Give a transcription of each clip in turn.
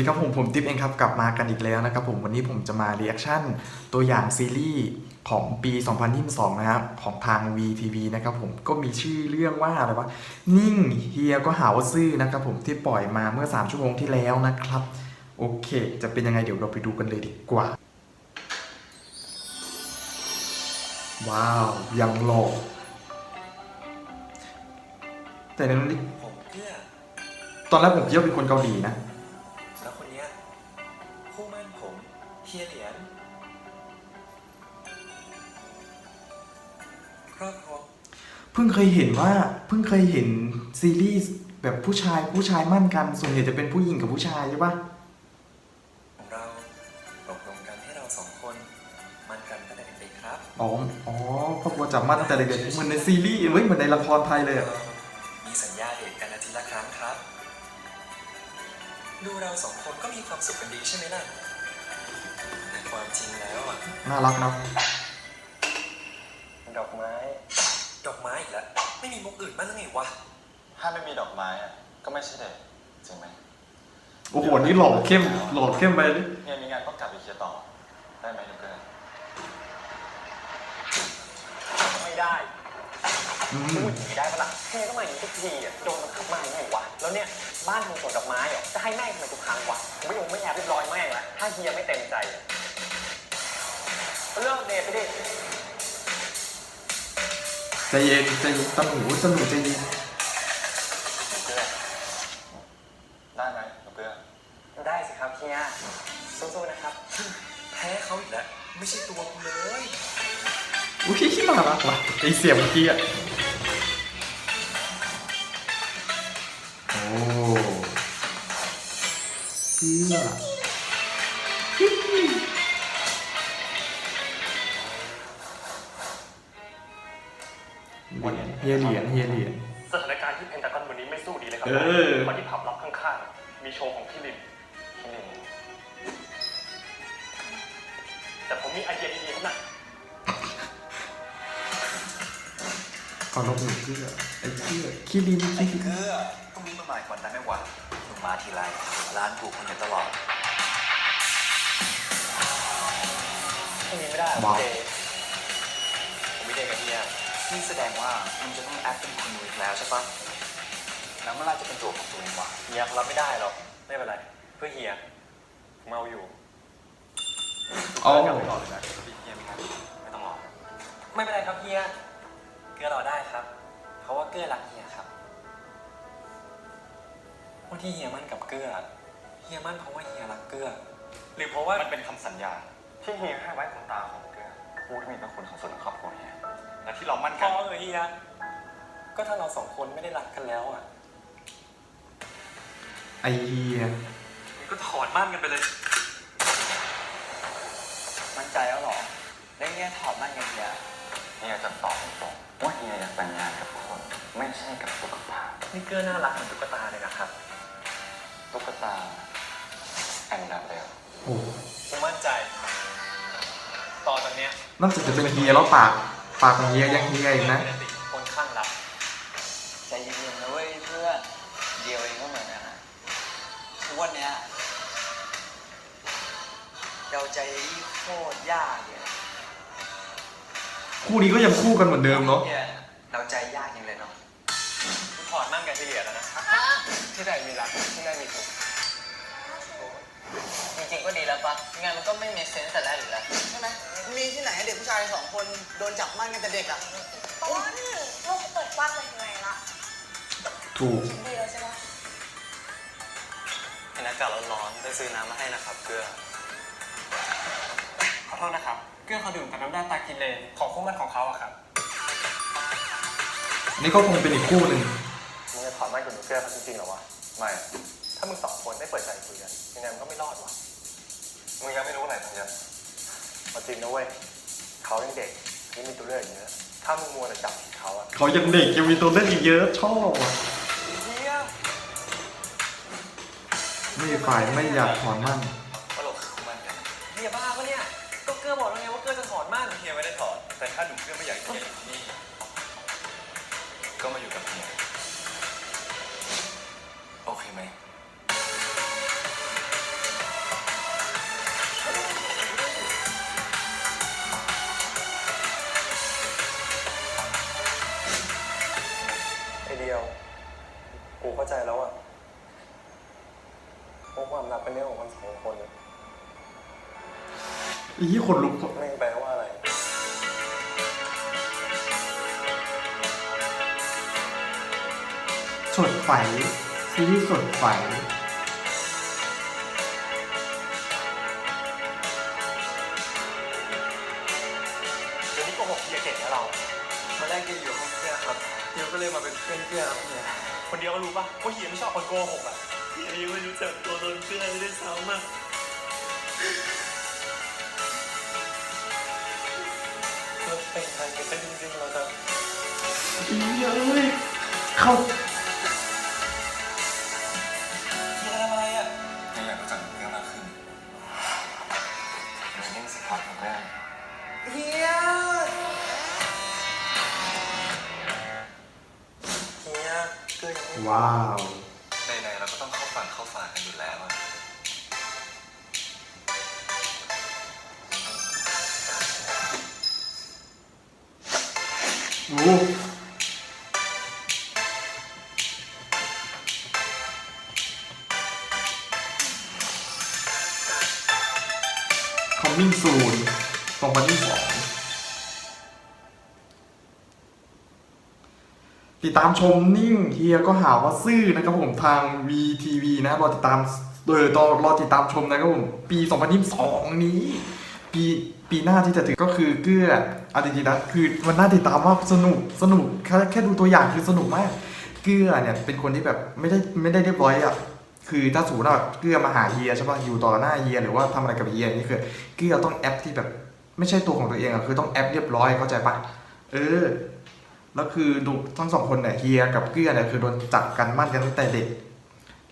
ดีครับผมผมติ๊บเองครับกลับมากันอีกแล้วนะครับผมวันนี้ผมจะมาเรีแอคชั่นตัวอย่างซีรีส์ของปี 2022 นะครับของทาง VTV นะครับผมก็มีชื่อเรื่องว่าอะไรวะนิ่งเฮียก็หาว่าซื่อนะครับผมที่ปล่อยมาเมื่อ 3 ชั่วโมงที่แล้วนะครับ โอเค จะเป็นยังไงเดี๋ยวเราไปดูกันเลยดีกว่า ว้าว ยังหล่อแต่ในนี้ผมเกื้อตอนแรกผมคิดว่าเป็นคนเกาหลีนะ เฮียเหรียญครอบครัวเพิ่งเคยเห็นว่าเพิ่งเคยเห็นซีรีส์แบบผู้ชายผู้ชายมั่นกัน ส่วนใหญ่จะเป็นผู้หญิงกับผู้ชายใช่ปะของเราตกลงกันให้เราสองคน มั่นกันตั้งแต่เด็กๆครับอ๋ออ๋อครอบครัวจับมั่นตั้งแต่เด็กๆเหมือนในซีรีส์เว้ยเหมือนในละครไทยเลยอะ มีสัญญาเดทกันอาทิตย์ละครั้งครับ ดูเราสองคนก็มีความสุขกันดีใช่ไหมล่ะแต่ ความจริงแล้วอะ น่ารักเนาะดอกไม้ ดอกไม้อีกแล้วไม่มีมุกอื่นบ้างหรือไงวะ ถ้าไม่มีดอกไม้อะก็ไม่ใช่เด็กจริงไหมโอ้โหนี่หล่อเข้มหล่อเข้มไปเลยเฮียมีงานต้องกลับไปเคลียร์ต่อ ได้ไหมลูกเกอร์ไม่ได้อืมพูดอย่างนี้ได้ปะล่ะแม่ก็มาอย่างนี้ทุกทีอะโดนมันขับมาอย่างไงวะแล้วเนี่ยบ้านทำสวนดอกไม้เหรอจะให้แม่งทำไมทุกครั้งวะไม่ยงไม่แอบเรียบร้อยแม่งละถ้าเฮียไม่เต็มใจอะ ก็เลิกเดทไปดิใจเย็นใจเย็นตะหนูตะหนูใจเย็นลูกเกอร์ได้ไหมลูกเกอร์ได้สิครับเฮียสู้ๆนะครับ แพ้เขาอีกแล้ว ไม่ใช่ตัวกูเลยอุ้ยน่ารักว่ะไอเสียงเมื่อกี้อะโอ้เชื่อ เฮียเหรียญเฮียเหรียญสถานการณ์ที่เพนตากอนวันนี้ไม่สู้ดีเลยครัเออมาที่ผับลับข้างๆ มีโชว์ของพี่ลินพี่ลินแต่ผมมีไอเดียดีๆครับนะเอาลงหนูเชื่อไอ้เชื่อคิรินคิรินเออต้องมีมาใหม่ก่อนนะแม่วะมึงมาทีไรร้านกูคนเดียวตลอดพรุ่งนี้ไม่ได้หรอว้าวเจผมไม่ได้กับเฮีย นี่แสดงว่ามึงจะต้องแอปเป็นคนนูอีกแล้วใช่ปะแล้วเมื่อไหรจะเป็นตัวของตัวเองวะเฮียเขารับไม่ได้หรอก ไม่เป็นไร เพื่อเฮียผมเอาอยู่โอ้กลับไปก่อนเลยนะพี่เฮียไม่ครับไม่ต้องรอไม่เป็นไรครับเฮีย เกลือรอได้ครับ เพราะว่าเกลือรักเฮียครับว่าที่เฮียมั่นกับเกลือเฮียมั่นเพราะว่าเฮียรักเกลือหรือเพราะว่ามันเป็นคำสัญญา ที่เฮียให้ไว้ของตาของเกอร์พูดมีพระคุณของส่วนของครอบครัวเฮีย และที่เรามั่นพกันอเออเฮีย ก็ถ้าเราสองคนไม่ได้รักกันแล้วอะ ไอเฮียมึงก็ถอนมั่นกันไปเลย มั่นใจแล้วหรอได้เงี้ยถอดมั่นกันเฮียเฮียจะตอบตรงๆว่าเฮียอยากแต่งงานกับคน ไม่ใช่กับตุ๊กตานี่เกลือน่ารักเหมือนตุ๊กตาเลยนะครับ ตุ๊กตาแอนนาเบลโอ้ผมมั่นใจตอนจากเนี้ยนอกจากจะเป็นเฮียแล้วปาก ปากของเฮียยังเฮียอีกนะ คนข้างรักใจเย็นๆนะเว้ยเพื่อนเดียวเองก็เหมือนกันนะทุกวันเนี้ยเราใจยี่โคตรยากเลยคู่นี้ก็ยังคู่กันเหมือนเดิมเนาะเนี่ยเราใจยากยังเลยเนาะกูถอดมั่นกันเฉลี่ยแล้วนะที่ใดมีรักที่ใดมีสุข จริงๆก็ดีแล้วปะงานมันก็ไม่เมคเซนส์แต่แรกอยู่แล้วใช่ไหมมีที่ไหนให้เด็กผู้ชายสองคนโดนจับมั่นกันแต่เด็กอะเพราะว่าโลกเขาเปิดกว้างไปยังไงละถูกคิดดีแล้วใช่ไหมเห็นอากาศร้อนๆได้ซื้อน้ำมาให้นะครับเกลือขอโทษนะครับเกลือเขาดื่มกับน้ำด้านตากินเลนของคู่มั่นของเขาอะครับนี่ก็คงเป็นอีกคู่หนึ่งมึงจะถอนมั่นกับหนูเกลือเขาจริงๆเหรอวะไม่ ถ้ามึงสองคนไม่เปิดใจคุยกันยังไงมันก็ไม่รอดวะมึงยังไม่รู้อะไรทั้งนั้นเอาจริงนะเว้ยเขายังเด็กยังมีตัวเลือกอีกเยอะถ้ามึงมัวแต่จับผิดเขาอะเขายังเด็กยังมีตัวเล่นอีกเยอะชอบอะเฮียไม่ฝ่ายไม่อยากถอนมั่นว่าเราคือคู่มั่นกันเฮียบ้าปะเนี่ยก็เกลือบอกแล้วไงว่าเกลือจะถอนมั่นเฮียไม่ได้ถอดแต่ถ้าหนุ่มเพื่อนไม่อยากให้เฮียอยู่ที่นี่ก็มาอยู่กับเฮียโอเคไหม เข้าใจแล้วอะว่าความรักเป็นเรื่องของคนสองคนอีคนลุกไม่งแปลว่าอะไร สดไฟซีรีส์สดไฟเดี๋ยวนี้โกหกเฮียเก่งนะเรามาแรกเกียอยู่ห้องเสื้อครับเกียวก็เลยมาเป็นเพื่อนเพื่อนครับเนี่ย คนเดียวก็รู้ปะว่าเฮียไม่ชอบคนโกหกอะเกียยังไม่รู้จักตัวตนเพื่อนเลยด้วยซ้ำอะเราแต่งงานกันได้จริงๆแล้วนะอีเอ้ยเข้า ไม่ว้าวไหนๆเราก็ต้องเข้าฝันเข้าฝากันอยู่แล้วอะโอ้คอมมิ่งซูนสองพันยี่สอง ติดตามชมนิ่งเฮียก็หาว่าซื่อนะครับผมทาง VTV นะรอติดตามเออรอรอติดตามชมนะครับผม ปี 2022 นี้ ปีปีหน้าที่จะถึงก็คือเกื้อเอาจริงๆนะคือมันน่าติดตามมากสนุกสนุกแค่แค่ดูตัวอย่างคือสนุกมาก เกื้อเนี่ยเป็นคนที่แบบไม่ได้ไม่ได้เรียบร้อยอะคือถ้าสมมติว่าเกื้อมาหาเฮียใช่ป่ะอยู่ต่อหน้าเฮียหรือว่าทำอะไรกับเฮียนี่คือเกื้อต้องแอปที่แบบ ไม่ใช่ตัวของตัวเองอะคือต้องแอปเรียบร้อยเข้าใจปะเออ แล้วคือดูทั้งสองคนเนี่ยเฮียกับเกื้อเนี่ยคือโดนจับกันมั่นกันตั้งแต่เด็ก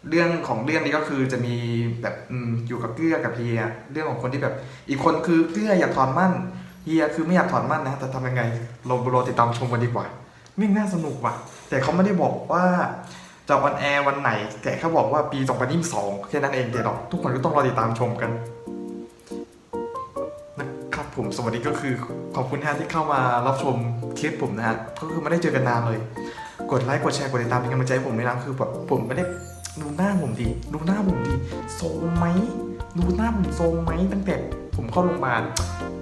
เรื่องของเรื่องนี้ก็คือจะมีแบบอืมอยู่กับเกื้อกับเฮีย เรื่องของคนที่แบบ อีกคนคือเกื้ออยากถอนมั่นเฮียคือไม่อยากถอนมั่นนะแต่ทำยังไงเรารอติดตามชมกันดีกว่าม่งน่าสนุกว่ะ แต่เขาไม่ได้บอกว่าจะออนแอร์วันไหน แต่เขาบอกว่าปี2022แค่นั้นเองเดี๋ยวทุกคนก็ต้องรอติดตามชมกันนะครับผมสวัสดีก็คือขอบคุณนะที่เข้ามารับชม คลิปผมนะฮะก็คือไม่ได้เจอกันนานเลย กดไลค์กดแชร์กดติดตามเป็นกำลังใจให้ผมด้วยนะคือแบบผมไม่ได้ดูหน้าผมดีดูหน้าผมดีโซมไหมดูหน้าผมโซมไหมตั้งแต่ผมเข้าโรงพยาบาล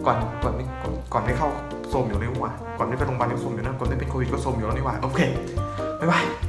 ก่อนก่อนไม่ก่อนไม่เข้าโซมอยู่เลยว่ะก่อนไม่ไปโรงพยาบาลก็โซมอยู่นะก่อนไม่เป็นโควิดก็โซมอยู่แล้วนี่หว่าโอเคบ๊ายบาย